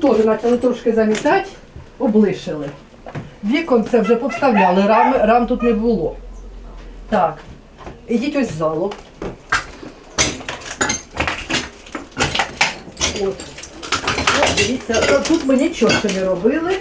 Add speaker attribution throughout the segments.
Speaker 1: теж почали трошки замітати, облишили. Вікон це вже повставляли, рам, рам тут не було. Так, ідіть ось в залу. От. От дивіться, тут ми нічого ще не робили.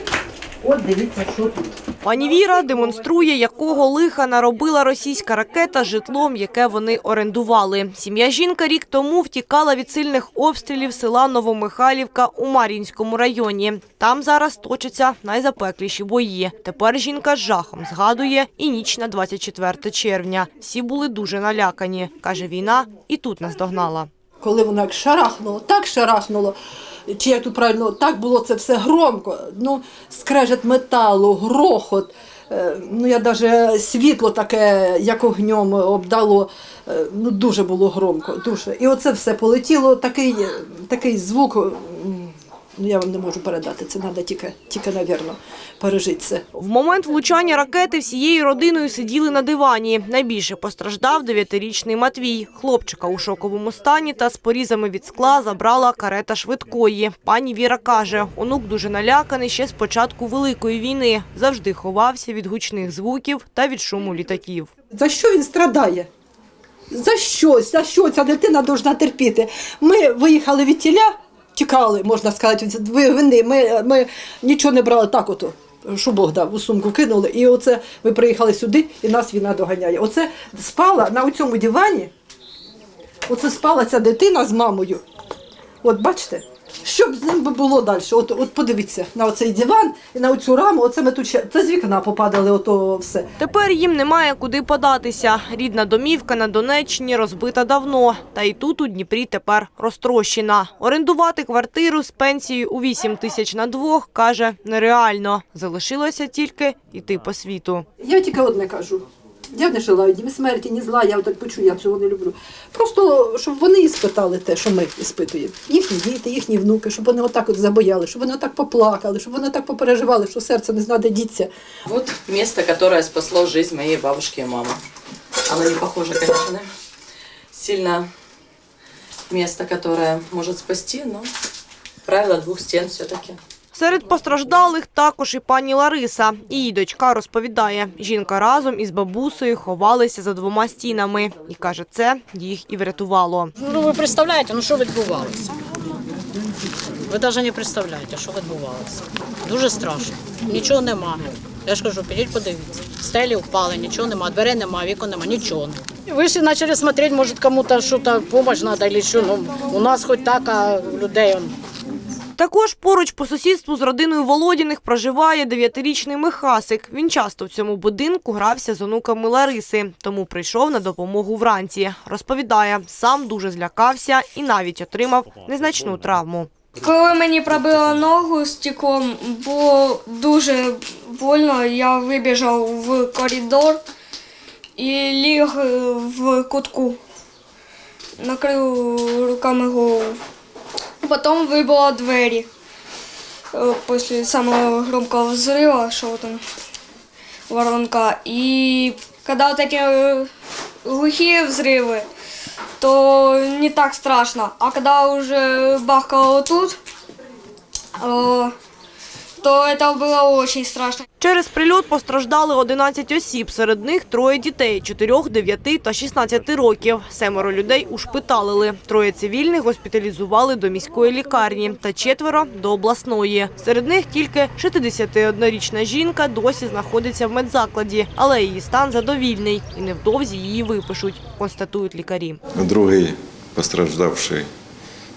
Speaker 1: От дивіться, що тут.
Speaker 2: Пані Віра демонструє, якого лиха наробила російська ракета житлом, яке вони орендували. Сім'я жінка рік тому втікала від сильних обстрілів села Новомихайлівка у Мар'їнському районі. Там зараз точаться найзапекліші бої. Тепер жінка з жахом згадує і ніч на 24 червня. Всі були дуже налякані. Каже, війна і тут наздогнала.
Speaker 1: коли воно як шарахнуло, так шарахнуло, чи як тут правильно, так було це все громко. Ну, скрежет металу, грохот. Е, Ну, я навіть світло таке, як огнем обдало. Е, Ну, дуже було громко, дуже. І оце все полетіло, такий, такий звук. Ну, я вам не можу передати, це треба тільки, тільки, навірно, пережити це.
Speaker 2: В момент влучання ракети всією родиною сиділи на дивані. Найбільше постраждав дев'ятирічний Матвій. Хлопчика у шоковому стані та з порізами від скла забрала карета швидкої. Пані Віра каже, онук дуже наляканий ще з початку Великої війни. Завжди ховався від гучних звуків та від шуму літаків.
Speaker 1: За що він страдає? За що? За що ця дитина повинна терпіти? Ми виїхали від тіля, тікали, можна сказати, ви вини. Ми, ми нічого не брали так ото. Що Бог дав, у сумку кинули, і оце ми приїхали сюди, і нас війна доганяє. Оце спала на цьому дивані, оце спала ця дитина з мамою. От бачите, що б з ним би було далі? От, от подивіться на оцей диван і на оцю раму, оце ми тут ще, це з вікна попадали, ото все.
Speaker 2: Тепер їм немає куди податися. Рідна домівка на Донеччині розбита давно. Та і тут у Дніпрі тепер розтрощена. Орендувати квартиру з пенсією у 8 тисяч на двох, каже, нереально. Залишилося тільки йти по світу.
Speaker 1: Я тільки одне кажу. Я не желаю ні смерті, ні зла, я так почую, я цього не люблю. Просто щоб вони іспитали те, що ми іспитуємо. Їхні діти, їхні внуки, щоб вони отак от забояли, щоб вони отак поплакали, щоб вони так попереживали, що серце не знає.
Speaker 3: Вот место, которое спасло жизнь моей бабушки и мамы. Оно не похоже, да? Сильно место, которое может спасти, но правило двух стен все-таки.
Speaker 2: Серед постраждалих також і пані Лариса. Її дочка розповідає, жінка разом із бабусею ховалися за двома стінами. І каже, це їх і врятувало.
Speaker 4: Ну, ви представляєте, ну що відбувалося? Ви навіть не представляєте, що відбувалося. Дуже страшно. Нічого нема. Я ж кажу, підіть подивіться. Стелі впали, нічого нема, дверей нема, вікон нема, нічого. Ви ж почали смотреть, може кому-то щось допомога треба, або що. Ну, у нас хоч так, а людей
Speaker 2: Також поруч по сусідству з родиною Володіних проживає дев'ятирічний Михасик. Він часто в цьому будинку грався з онуками Лариси, тому прийшов на допомогу вранці. Розповідає, сам дуже злякався і навіть отримав незначну травму.
Speaker 5: Коли мені пробило ногу стеклом, було дуже больно. Я вибіжав в коридор і ліг в кутку, накрив руками голову. Потім вибило двері е, після самого громкого взрыва, що там воронка. І коли такі эти глухі взриви, то не так страшно. А когда уже бахкало тут, э, то это было очень страшно.
Speaker 2: Через прильот постраждали 11 осіб, серед них троє дітей – 4, 9 та 16 років. Семеро людей ушпиталили. Троє цивільних госпіталізували до міської лікарні та четверо – до обласної. Серед них тільки 61-річна жінка досі знаходиться в медзакладі, але її стан задовільний і невдовзі її випишуть, констатують лікарі.
Speaker 6: Другий постраждавший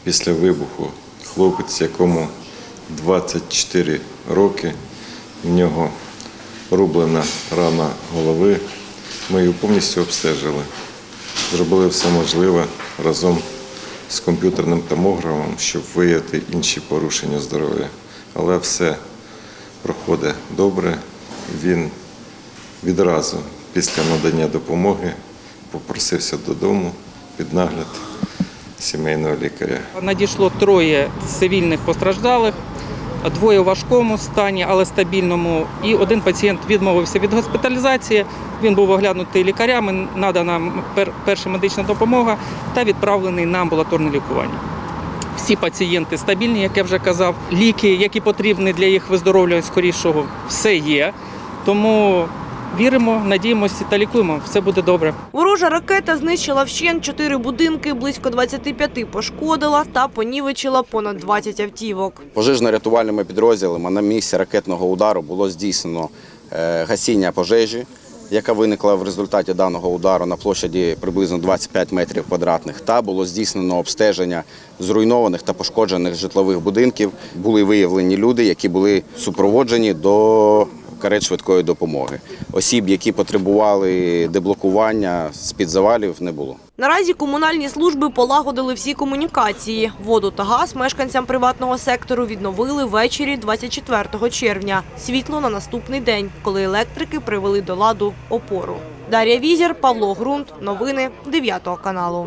Speaker 6: після вибуху хлопець, якому 24 роки. В нього рублена рана голови. Ми її повністю обстежили. Зробили все можливе разом з комп'ютерним томографом, щоб виявити інші порушення здоров'я. Але все проходить добре. Він відразу після надання допомоги попросився додому під нагляд сімейного лікаря.
Speaker 7: Надійшло троє цивільних постраждалих, двоє у важкому стані, але стабільному. І один пацієнт відмовився від госпіталізації. Він був оглянутий лікарями, надана перша медична допомога та відправлений на амбулаторне лікування. Всі пацієнти стабільні, як я вже казав. Ліки, які потрібні для їх виздоровлювання скорішого, все є. Тому віримо, надіємося та лікуємо. Все буде добре.
Speaker 2: Ворожа ракета знищила вщент чотири будинки, близько 25 пошкодила та понівечила понад 20 автівок.
Speaker 8: Пожежно-рятувальними підрозділами на місці ракетного удару було здійснено е, гасіння пожежі, яка виникла в результаті даного удару на площаді приблизно 25 метрів квадратних. Та було здійснено обстеження зруйнованих та пошкоджених житлових будинків. Були виявлені люди, які були супроводжені до карет швидкої допомоги. Осіб, які потребували деблокування з-під завалів, не було.
Speaker 2: Наразі комунальні служби полагодили всі комунікації. Воду та газ мешканцям приватного сектору відновили ввечері 24 червня. Світло на наступний день, коли електрики привели до ладу опору. Дар'я Візір, Павло Грунт. Новини 9 каналу.